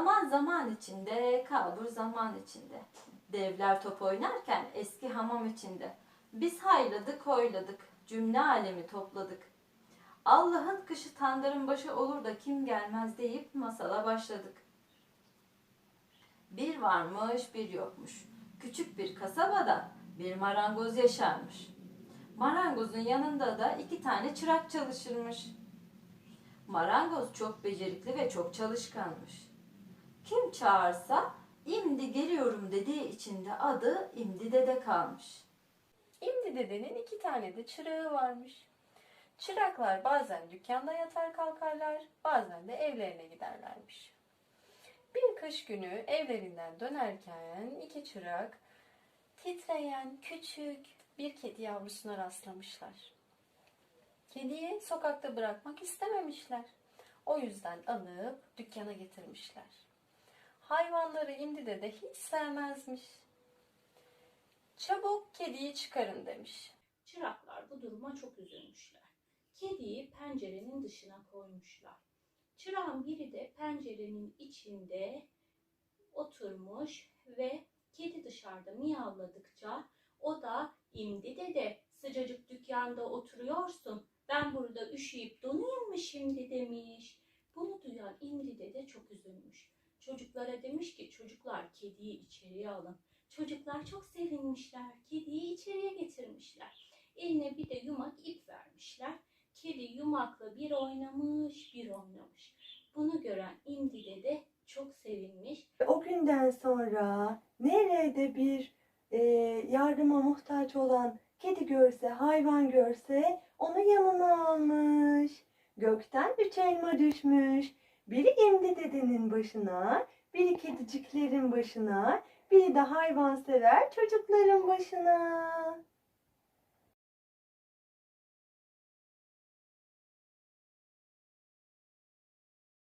Zaman zaman içinde, kalbur zaman içinde. Devler top oynarken eski hamam içinde. Biz hayladık oyladık, cümle alemi topladık. Allah'ın kışı tandırın başı olur da kim gelmez deyip masala başladık. Bir varmış bir yokmuş. Küçük bir kasabada bir marangoz yaşarmış. Marangozun yanında da iki tane çırak çalışırmış. Marangoz çok becerikli ve çok çalışkanmış. Kim çağırsa imdi geliyorum dediği için de adı İmdi Dede kalmış. İmdi dedenin iki tane de çırağı varmış. Çıraklar bazen dükkanda yatar kalkarlar, bazen de evlerine giderlermiş. Bir kış günü evlerinden dönerken iki çırak titreyen küçük bir kedi yavrusuna rastlamışlar. Kediyi sokakta bırakmak istememişler. O yüzden alıp dükkana getirmişler. Hayvanları İmdi dede hiç sevmezmiş. Çabuk kediyi çıkarın demiş. Çıraklar bu duruma çok üzülmüşler. Kediyi pencerenin dışına koymuşlar. Çırağın biri de pencerenin içinde oturmuş ve kedi dışarıda miyavladıkça o da imdi dede sıcacık dükkanda oturuyorsun. Ben burada üşüyüp donayım mı şimdi demiş. Bunu duyan imdi dede çok üzülmüş. Çocuklara demiş ki çocuklar kediyi içeriye alın. Çocuklar çok sevinmişler. Kediyi içeriye getirmişler. Eline bir de yumak ip vermişler. Kedi yumakla bir oynamış, bir oynamış. Bunu gören İmdi de çok sevinmiş. O günden sonra nerede bir e, yardıma muhtaç olan kedi görse, hayvan görse onu yanına almış. Gökten üç elma düşmüş. Biri imdi dedenin başına, biri kediciklerin başına, biri de hayvansever çocukların başına.